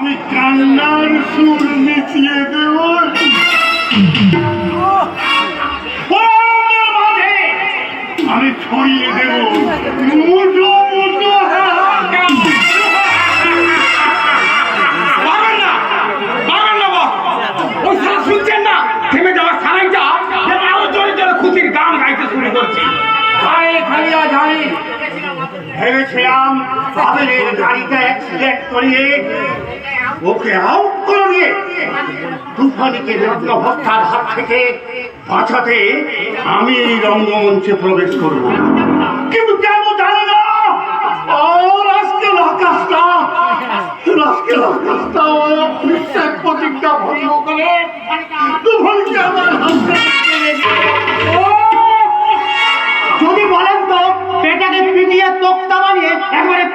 আমি কান্নার সুর মিশিয়ে দেব আমি ছড়িয়ে দেব মুঠো না থেমে যাওয়া সারাইটা আরও জোরে জোরে খুশির গান গাইতে শুরু করছে ভেবেছিলাম বাবেলের গাড়িতে অ্যাক্সিডেন্ট করিয়ে ওকে আউট করে দিয়ে তুফানিকে রত্ন হত্যার হাত থেকে বাঁচাতে আমি রঙ্গমঞ্চে প্রবেশ করব। কিন্তু কেন জানে না? ওর আজকে আকাশটা বিশ্বাস প্রতিজ্ঞা ভঙ্গ করে তুফানিকে আমার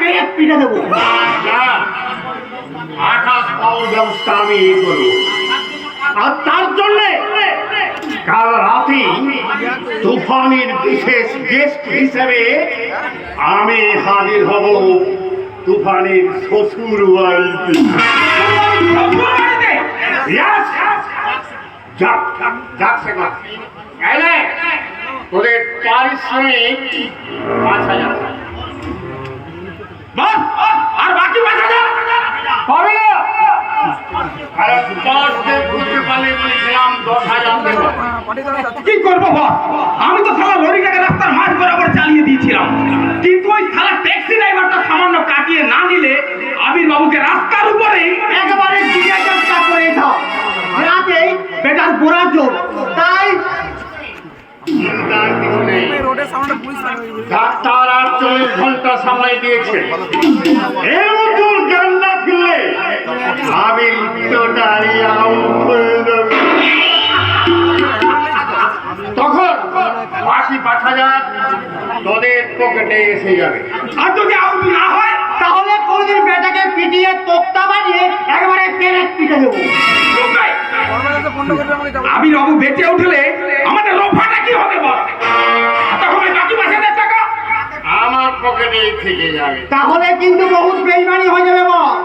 পেট পিটে দেবো। আকাশ পাওয়ার ব্যবস্থা আমি করব। আর তার জন্য কাল রাতে তুফানের বিশেষ গেস্ট হিসেবে আমি হাজির হব তুফানের শ্বশুর বাড়িতে। তোদের পারিশ্রমিক পাঁচ হাজার। আর বাকি পাঁচ হাজার হবে না। আরে দশ দিন বুঝতে পারলে বলেছিলাম দশ হাজার কি করব আমি তো সারা লরিটাকে রাস্তার মাঝ বরাবর চালিয়ে দিয়েছিলাম। কিন্তু ওই সারা ট্যাক্সি ড্রাইভারটা সামান্য কাটিয়ে না নিলে আবির বাবুকে রাস্তার উপরেই একেবারে জিজ্ঞাসা করে দাও রাতে পেটার গোড়া জোর। ডাক্তার আর চল্লিশ ঘণ্টা সময় দিয়েছে। এর মধ্যে জ্ঞান না ফিরলে আমি উত্তরটাই আউট তখন বাকি পাঁচ হাজার তোদের পকেটে এসে যাবে। আর যদি আউট না হয় তাহলে কোনদিন পিটিয়ে তোক্তা বানিয়ে একবারে পিটে দেবো। আবির বাবু বেঁচে উঠলে আমাদের লোফাটা কি হবে বস আমার থেকে যাবে। তাহলে কিন্তু বহুত বেইমানি হয়ে যাবে বল।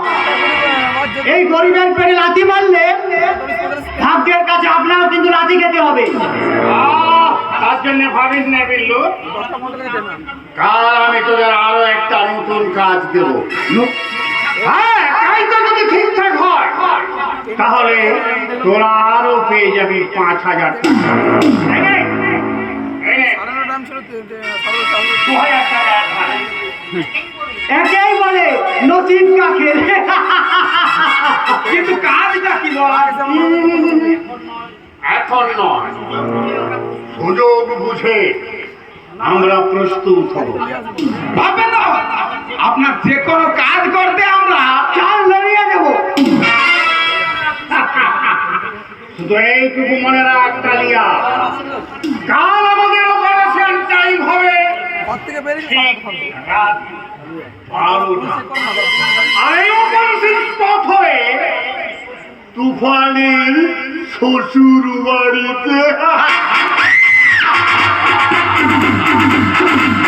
এই গরিবের পেটে লাথি মারলে ভাগ্যের কাছে আপনারও কিন্তু লাথি খেতে হবে। তার জন্য ভাবিস না বিল্লু? কাল আমি তোদের আরও একটা নতুন কাজ দেব। হ্যাঁ যদি ঠিকঠাক হয়। তাহলে তোরা আরও পেয়ে যাবি পাঁচ হাজার টাকা। নসিব কাকে? কিন্তু কাজটা কি এখন নয়। সুযোগ বুঝে আমরা প্রস্তুত হব। ভাববেন না। আপনার যে কোনো কাজ করতে আমরা চাল লড়িয়ে দেবো। শুধু এইটুকু মনে রাখ কালিয়া। কাল ঠিক থেকে স্পট হবে। তুফানের শ্বশুর বাড়িতে